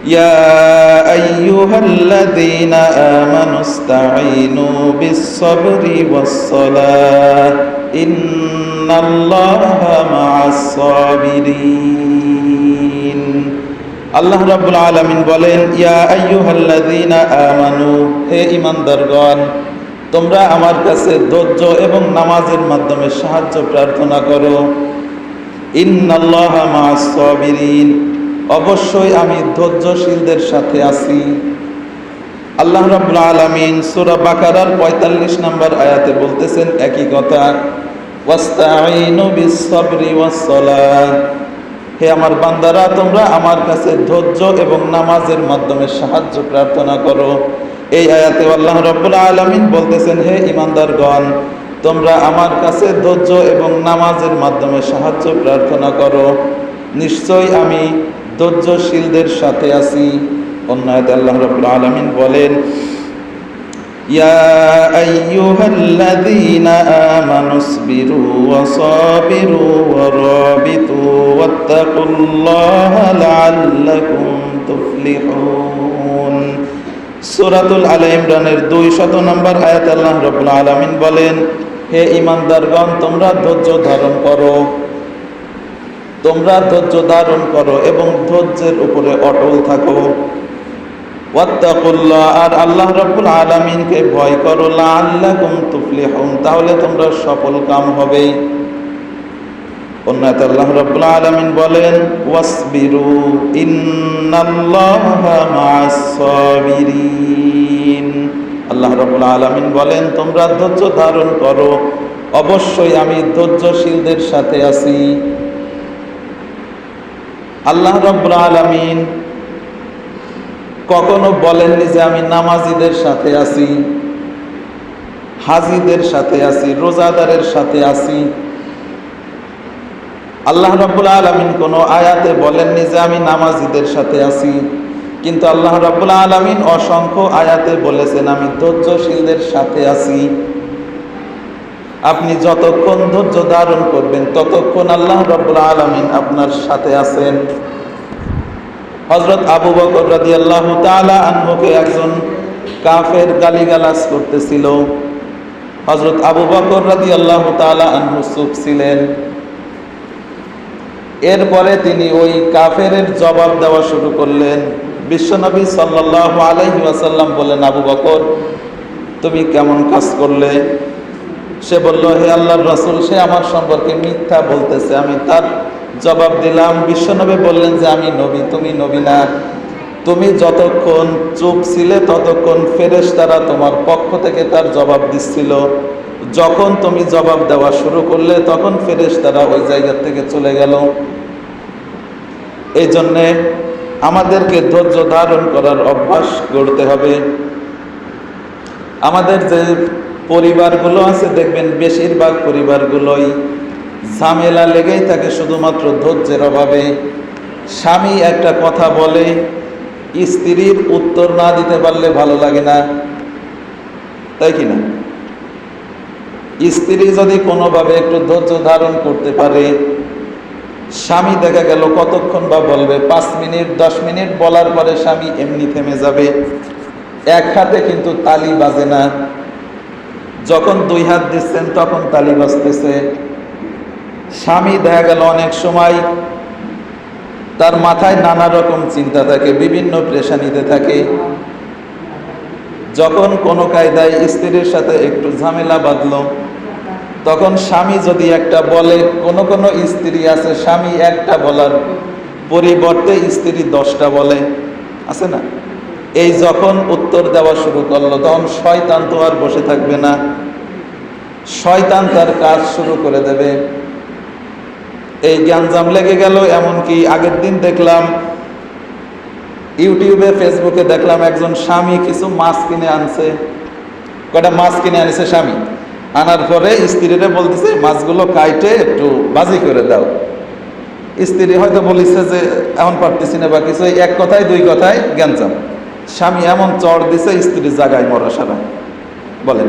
يا أيها الذين آمنوا استعينوا بالصبر والصلاة إن الله مع الصابرين আল্লাহ রাব্বুল আলামিন বলেন ইয়া আইয়ুহাল্লাযীনা আমানু হে ঈমানদারগণ তোমরা আমার কাছে ধৈর্য এবং নামাজের মাধ্যমে সাহায্য প্রার্থনা করো ইন্নাল্লাহা মা'আস সাবিরিন অবশ্যই আমি ধৈর্যশীলদের সাথে আছি। আল্লাহ রাব্বুল আলামিন সূরা বাকারার 45 নম্বর আয়াতে বলতেছেন, একই কথা হে আমার বান্দারা, তোমরা আমার কাছে ধৈর্য এবং নামাজের মাধ্যমে সাহায্য প্রার্থনা করো। এই আয়াতে আল্লাহ রাব্বুল আলামিন বলতেছেন, হে ইমানদারগণ, তোমরা আমার কাছে ধৈর্য এবং নামাজের মাধ্যমে সাহায্য প্রার্থনা করো। নিশ্চয়ই আমি ধৈর্যশীলদের সাথে আছি অন্য আয়াতে আল্লাহ রাব্বুল আলামিন বলেন يا أيها الذين آمنوا اصبروا وصابروا ورابطوا واتقوا الله لعلكم تفلحون সুরাতুল আল ইমরানের দুই শত নম্বর আয়াত আল্লাহ রবুল আলমিন বলেন হে ইমানদারগণ তোমরা ধৈর্য ধারণ করো তোমরা ধৈর্য ধারণ করো এবং ধৈর্যের উপরে অটল থাকো। ওয়াত্তাকুল্লাহ, আর আল্লাহ রাব্বুল আলামিনকে ভয় করো আল্লাহ লাআল্লাকুম তুফলিহুন, তাহলে তোমরা সফল কাম হবে। অন্যত আল্লাহ রাব্বুল আলামিন বলেন, ওয়াসবিরু ইন্নাল্লাহা মা'আস সাবিরিন। আল্লাহ রাব্বুল আলামিন বলেন, তোমরা ধৈর্য ধারণ করো। অবশ্যই আমি ধৈর্যশীলদের সাথে আছি। আল্লাহ রাব্বুল আলামিন কখনো বলেননি যে আমি নামাজিদের সাথে আছি, হাজিদের সাথে আছি, রোজাদারের সাথে আছি। আল্লাহ রাব্বুল আলামিন কোনো আয়াতে বলেননি যে আমি নামাজিদের সাথে আছি, কিন্তু আল্লাহ রাব্বুল আলামিন অসংখ্য আয়াতে বলেছেন, আমি ধৈর্যশীলদের সাথে আছি। আপনি যতক্ষণ ধৈর্য ধারণ করবেন, ততক্ষণ আল্লাহ রাব্বুল আলামিন আপনার সাথে আছেন। হজরত আবু বকর রাজি আল্লাহ তালা আনহুকে একজন কাফের গালিগালাজ করতেছিল। হজরত আবু বকর রাজি আল্লাহ তালা আনহু চুপ ছিলেন। এরপরে তিনি ওই কাফের জবাব দেওয়া শুরু করলেন। বিশ্বনবী সাল্লাহ আলহি আসাল্লাম বললেন, আবু বকর, তুমি কেমন কাজ করলে? সে বলল, হে আল্লাহর রসুল, সে আমার সম্পর্কে মিথ্যা বলতেছে। আমি তার জবাব দিলাম, বিশ্বনবী বললেন যে, আমি নবী, তুমি নবী না। তুমি যতক্ষণ চুপ ছিলে, ততক্ষণ ফেরেশ তারা তোমার পক্ষ থেকে তার জবাব দিচ্ছিল। যখন তুমি জবাব দেওয়া শুরু করলে, তখন ফেরেশ তারা ওই জায়গা থেকে চলে গেল। এই জন্যে আমাদেরকে ধৈর্য ধারণ করার অভ্যাস গড়তে হবে। আমাদের যে পরিবারগুলো আছে, দেখবেন বেশিরভাগ পরিবারগুলোই ঝামেলা লেগেই থাকে শুধুমাত্র ধৈর্যের অভাবে। স্বামী একটা কথা বলে, স্ত্রীর উত্তর না দিতে পারলে ভালো লাগে না। তাই কি না? স্ত্রী যদি কোনোভাবে একটু ধৈর্য ধারণ করতে পারে, স্বামী দেখা গেল কতক্ষণ বা বলবে, পাঁচ মিনিট, দশ মিনিট বলার পরে স্বামী এমনি থেমে যাবে। এক হাতে কিন্তু তালি বাজে না। যখন দুই হাত দিচ্ছেন, তখন তালি বাজতেছে। স্বামী দেখা গেল অনেক সময় তার মাথায় নানা রকম চিন্তা থাকে, বিভিন্ন প্রেশানিতে থাকে। যখন কোনো কায়দায় স্ত্রীর সাথে একটু ঝামেলা বাঁধলো, তখন স্বামী যদি একটা বলে, কোনো কোনো স্ত্রী আছে, স্বামী একটা বলার পরিবর্তে স্ত্রী দশটা বলে। আছে না? এই যখন উত্তর দেওয়া শুরু করল, তখন শয়তান তো আর বসে থাকবে না। শয়তান তার কাজ শুরু করে দেবে। এই জ্ঞানজাম লেগে গেল, এমনকি আগের দিন দেখলাম, ইউটিউবে, ফেসবুকে দেখলাম একজন স্বামী কিছু মাছ কিনে আনছে। কটা মাছ কিনে আনছে স্বামী? আনার পরে স্ত্রীরে বলতেছে, মাছগুলো কাইটে একটু বাজি করে দাও। স্ত্রী হয়তো বলিছে যে এমন পারতেছি না বা কিছু। এক কথায়, দুই কথায় জ্ঞানজাম স্বামী এমন চড় দিছে স্ত্রীর জায়গায় মরা সারা। বলেন,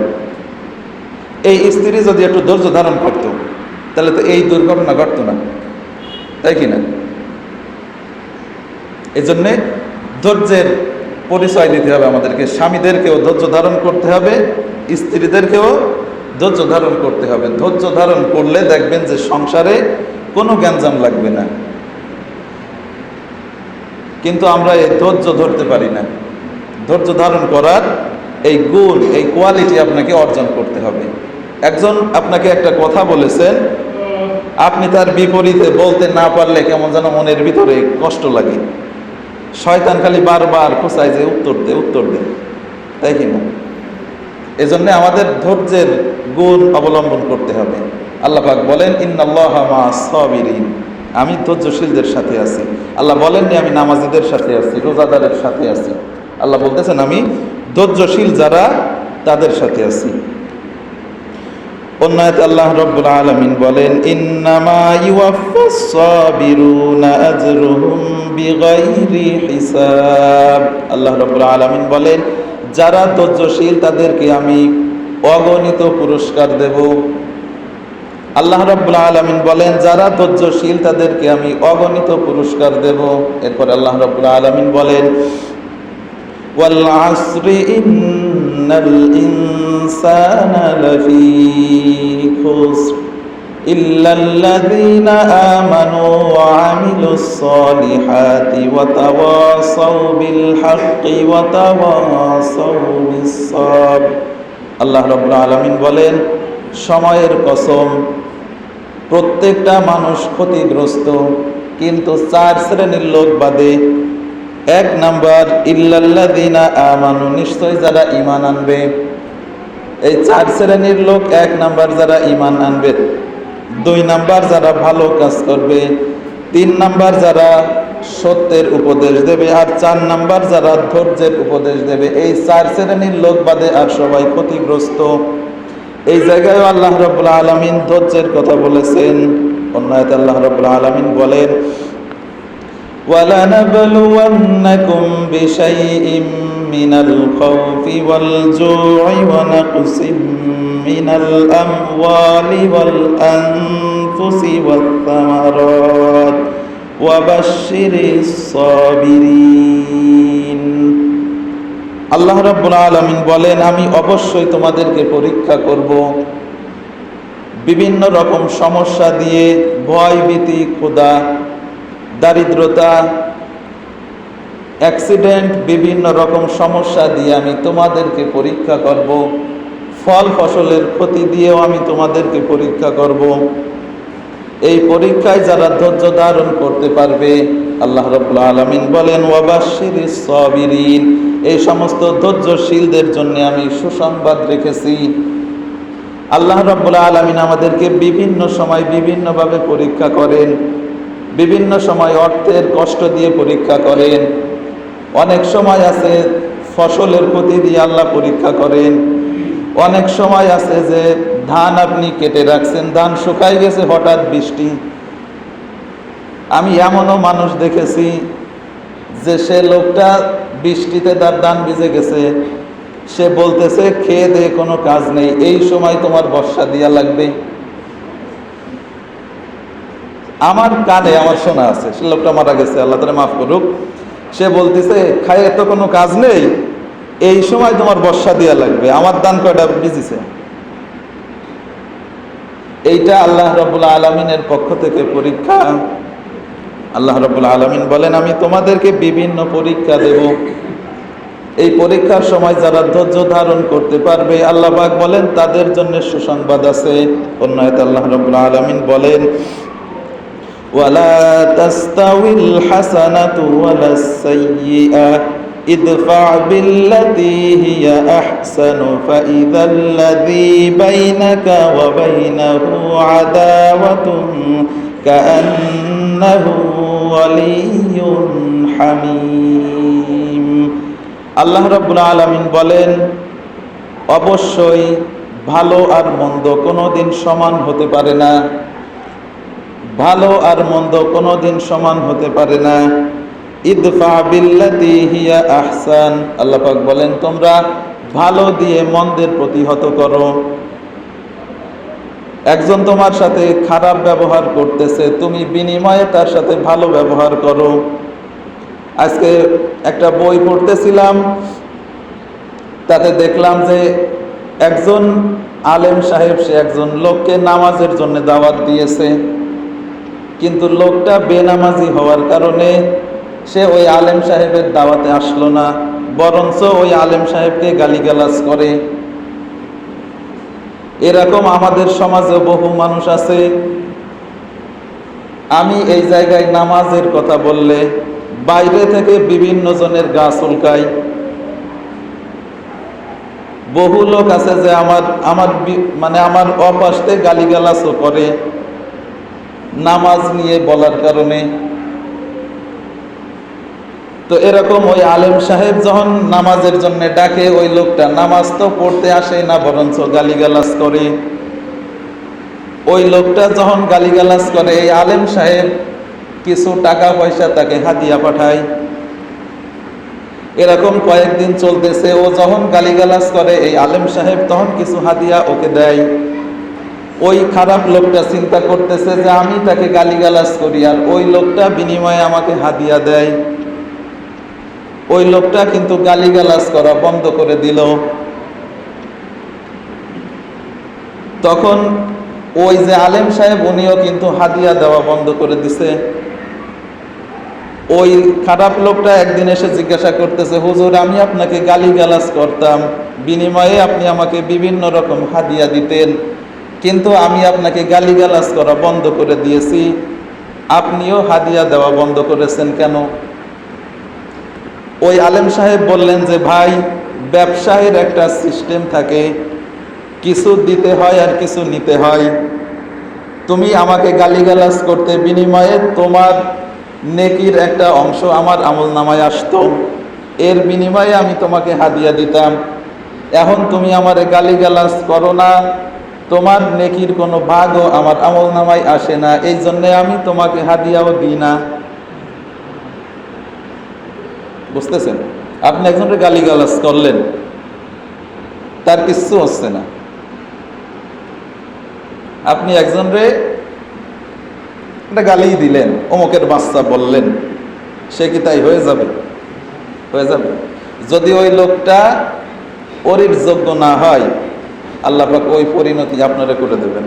এই স্ত্রী যদি একটু ধৈর্য ধারণ করতো, তাহলে তো এই দুর্ঘটনা ঘটতো না। তাই কি না? এই জন্যে ধৈর্যের পরিচয় দিতে হবে আমাদেরকে। স্বামীদেরকেও ধৈর্য ধারণ করতে হবে, স্ত্রীদেরকেও ধৈর্য ধারণ করতে হবে। ধৈর্য ধারণ করলে দেখবেন যে সংসারে কোনো গ্যাঞ্জাম লাগবে না। কিন্তু আমরা এই ধৈর্য ধরতে পারি না। ধৈর্য ধারণ করার এই গুণ, এই কোয়ালিটি আপনাকে অর্জন করতে হবে। একজন আপনাকে একটা কথা বলেছেন, আপনি তার বিপরীতে বলতে না পারলে কেমন যেন মনের ভিতরে কষ্ট লাগে। শয়তান খালি বারবার খোঁচায় যে উত্তর দে উত্তর দে। তাই কি না? এজন্য আমাদের ধৈর্যের গুণ অবলম্বন করতে হবে। আল্লাহ পাক বলেন, ইন্নাল্লাহ মা সাবিরিন। আমি ধৈর্যশীলদের সাথে আছি। আল্লাহ বলেননি, আমি নামাজিদের সাথে আছি, রোজাদারের সাথে আছি। আল্লাহ বলতেছেন, আমি ধৈর্যশীল যারা, তাদের সাথে আছি। অন্যায়ত আল্লাহ রব্বুল আলামিন বলেন, ইন্নামা হিসাব। আল্লাহ রব্বুল আলামিন বলেন, যারা ধৈর্যশীল, তাদেরকে আমি অগণিত পুরস্কার দেব। আল্লাহ রব্বুল আলামিন বলেন, যারা ধৈর্যশীল, তাদেরকে আমি অগণিত পুরস্কার দেব। এরপর আল্লাহ রব্বুল আলামিন বলেন والعصر إن الإنسان لفي خسر إلا الذين آمنوا وعملوا الصالحات وتواصوا بالحق وتواصوا بالصبر আল্লাহ রব্বুল আলামিন বলেন সময়ের কসম প্রত্যেকটা মানুষ ক্ষতিগ্রস্ত কিন্তু চার শ্রেণীর লোক বাদে এক নাম্বার, ইল্লাল্লাযিনা আমানু নিশ্চয় যারা ঈমান আনবে। এই চার শ্রেণির লোক এক নাম্বার যারা ঈমান আনবে। দুই নাম্বার যারা ভালো কাজ করবে। তিন নাম্বার যারা সত্যের উপদেশ দেবে। আর চার নাম্বার যারা ধৈর্যের উপদেশ দেবে। এই চার শ্রেণির লোক বাদে আর সবাই ক্ষতিগ্রস্ত। এই জায়গায় আল্লাহ রবুল আলমিন ধৈর্যের কথা বলেছেন। অন্যায় আল্লাহ রবুল আলমিন বলেন ولنبلونكم بشيء من الخوف والجوع ونقص من الأموال والأنفس والثمرات وبشر الصابرين আল্লাহ রাব্বুল আলামিন বলেন আমি অবশ্যই তোমাদেরকে পরীক্ষা করব বিভিন্ন রকম সমস্যা দিয়ে ভয় ভীতি ক্ষুধা দারিদ্রতা অ্যাক্সিডেন্ট বিভিন্ন রকম সমস্যা দিয়ে আমি তোমাদেরকে পরীক্ষা করব। ফল ফসলের ক্ষতি দিয়েও আমি তোমাদেরকে পরীক্ষা করব। এই পরীক্ষায় যারা ধৈর্য ধারণ করতে পারবে, আল্লাহ রবুল্লা আলমিন বলেন ওয়াবাশির সবিরিন এই সমস্ত ধৈর্যশীলদের জন্য আমি সুসংবাদ রেখেছি। আল্লাহ রব্বুল্লা আলমিন আমাদেরকে বিভিন্ন সময় বিভিন্নভাবে পরীক্ষা করেন। বিভিন্ন সময় অর্থের কষ্ট দিয়ে পরীক্ষা করেন। অনেক সময় আছে ফসলের প্রতি দিয়ে আল্লাহ পরীক্ষা করেন। অনেক সময় আছে যে ধান আপনি কেটে রাখছেন, ধান শুকাই গেছে হঠাৎ বৃষ্টি। আমি এমনও মানুষ দেখেছি যে সে লোকটা বৃষ্টিতে তার ধান ভিজে গেছে। সে বলতেছে, খেয়ে দিয়ে কোনো কাজ নেই। এই সময় তোমার বর্ষা দিয়া লাগবে। আমার কানে আমার শোনা আছে। সে লোকটা মারা গেছে, আল্লাহ তালা মাফ করুক। সে বলতেছে খাইয়ে তো কোনো কাজ নেই, এই সময় তোমার বর্ষা দেওয়া লাগবে, আমার দান কয়টা বিজিছে এইটা আল্লাহ রবুল্লা আলমিনের পক্ষ থেকে পরীক্ষা। আল্লাহ রবুল্লা আলমিন বলেন, আমি তোমাদেরকে বিভিন্ন পরীক্ষা দেব। এই পরীক্ষার সময় যারা ধৈর্য ধারণ করতে পারবে, আল্লাহ পাক বলেন, তাদের জন্য সুসংবাদ আছে। অন্যায় আল্লাহ রবুল্লা আলমিন বলেন ولا تستوي الحسنة ولا السيئة ادفع بالتي هي أحسن فإذا الذي بينك وبينه عداوة كأنه ولي حميم আল্লাহ রব্বুল আলমিন বলেন অবশ্যই ভালো আর মন্দ কোনোদিন সমান হতে পারে না ভালো আর মন্দ কোনোদিন সমান হতে পারে না। ইদফা বিল্লাতি হিয়া আহসান। আল্লাহ পাক বলেন, তোমরা ভালো দিয়ে মন্দের প্রতিহত করো। একজন তোমার সাথে খারাপ ব্যবহার করতেছে, তুমি বিনিময়ে তার সাথে ভালো ব্যবহার করো। আজকে একটা বই পড়তেছিলাম, তাতে দেখলাম যে একজন আলেম সাহেব, সে একজন লোককে নামাজের জন্য দাওয়াত দিয়েছে। কিন্তু লোকটা বেনামাজি হওয়ার কারণে সে ওই আলেম সাহেবের দাওয়াতে আসলো না, বরঞ্চ ওই আলেম সাহেবকে গালিগালাজ করে। এরকম আমাদের সমাজে বহু মানুষ আছে। আমি এই জায়গায় নামাজের কথা বললে বাইরে থেকে বিভিন্ন জনের গা চুলকায়। বহু লোক আছে যে আমার আমার মানে আমার অপাশতে গালিগালাজও করে। নামাজ নিয়ে বলার কারণে। তো এরকম ওই আলেম সাহেব যখন নামাজের জন্য ডাকে, ওই লোকটা নামাজ তো পড়তে আসে না, বরঞ্চ গালিগালাজ করে। ওই লোকটা যখন গালিগালাজ করে, এই আলেম সাহেব কিছু টাকা পয়সা তাকে হাতিয়া পাঠায়। এরকম কয়েকদিন চলতেছে, ও যখন গালিগালাজ করে, এই আলেম সাহেব তখন কিছু হাদিয়া ওকে দেয়। ওই খারাপ লোকটা চিন্তা করতেছে যে আমি তাকে গালিগালাজ করি আর ওই লোকটা বিনিময়ে আমাকে হাদিয়া দেয়। ওই লোকটা কিন্তু গালিগালাজ করা বন্ধ করে দিল। তখন ওই যে আলেম সাহেব উনিও কিন্তু হাদিয়া দেওয়া বন্ধ করে দিছে। ওই খারাপ লোকটা একদিন এসে জিজ্ঞাসা করতেছে, হুজুর, আমি আপনাকে গালিগালাজ করতাম। বিনিময়ে আপনি আমাকে বিভিন্ন রকম হাদিয়া দিতেন। কিন্তু আমি আপনাকে গালিগালাজ করা বন্ধ করে দিয়েছি। আপনিও হাদিয়া দেওয়া বন্ধ করেছেন কেন? ওই আলেম সাহেব বললেন যে, ভাই, ব্যবসায়ের একটা সিস্টেম থাকে। কিছু দিতে হয় আর কিছু নিতে হয়। তুমি আমাকে গালিগালাজ করতে বিনিময়ে তোমার নেকির একটা অংশ আমার আমল নামায় আসতো। এর বিনিময়ে আমি তোমাকে হাদিয়া দিতাম। এখন তুমি আমার গালিগালাজ করো না। তোমার নেকির কোনো ভাগও আমার আমল নামায় আসে না, এই জন্যে আমি তোমাকে হাদিয়াও দিই না। বুঝতেছেন? আপনি একজনের গালিগালাজ করলেন, তার কিচ্ছু হচ্ছে না। আপনি একজনরে একটা গালি দিলেন, অমুকের বাচ্চা বললেন, সে কি তাই হয়ে যাবে? হয়ে যাবে। যদি ওই লোকটা পরির যোগ্য না হয় আল্লাহ পাক ওই পরিণতি আপনারা করে দেবেন।